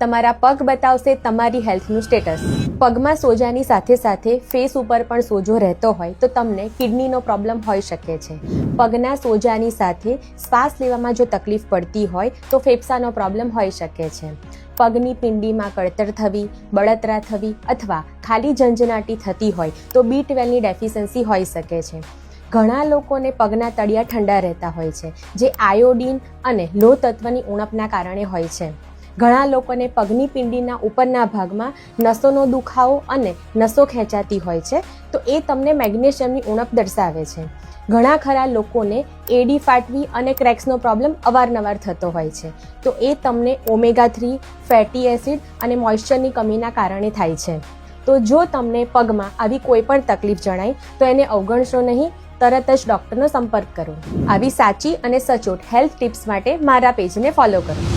તમારા પગ બતાવશે તમારી હેલ્થનું સ્ટેટસ. પગમાં સોજાની સાથે સાથે ફેસ ઉપર પણ સોજો રહેતો હોય તો તમને કિડનીનો પ્રોબ્લેમ હોઈ શકે છે. પગના સોજાની સાથે શ્વાસ લેવામાં જો તકલીફ પડતી હોય તો ફેફસાનો પ્રોબ્લેમ હોઈ શકે છે. પગની પિંડીમાં કળતર થવી, બળતરા થવી અથવા ખાલી ઝંઝનાટી થતી હોય તો બી ટ્વેલ્વની ડેફિશન્સી હોઈ શકે છે. ઘણા લોકોને પગના તળિયા ઠંડા રહેતા હોય છે, જે આયોડીન અને લોહ તત્વની ઉણપના કારણે હોય છે. ઘણા લોકોને પગની પિંડીના ઉપરના ભાગમાં નસોનો દુખાવો અને નસો ખેંચાતી હોય છે, તો એ તમને મેગ્નેશિયમની ઉણપ દર્શાવે છે. ઘણા ખરા લોકોને એડી ફાટવી અને ક્રેક્સનો પ્રોબ્લેમ અવારનવાર થતો હોય છે, તો એ તમને ઓમેગા થ્રી, ફેટી એસિડ અને મોઇશ્ચરની કમીના કારણે થાય છે. તો જો તમને પગમાં આવી કોઈ પણ તકલીફ જણાય, તો એને અવગણશો નહીં, તરત જ ડૉક્ટરનો સંપર્ક કરો. આવી સાચી અને સચોટ હેલ્થ ટિપ્સ માટે મારા પેજને ફોલો કરો.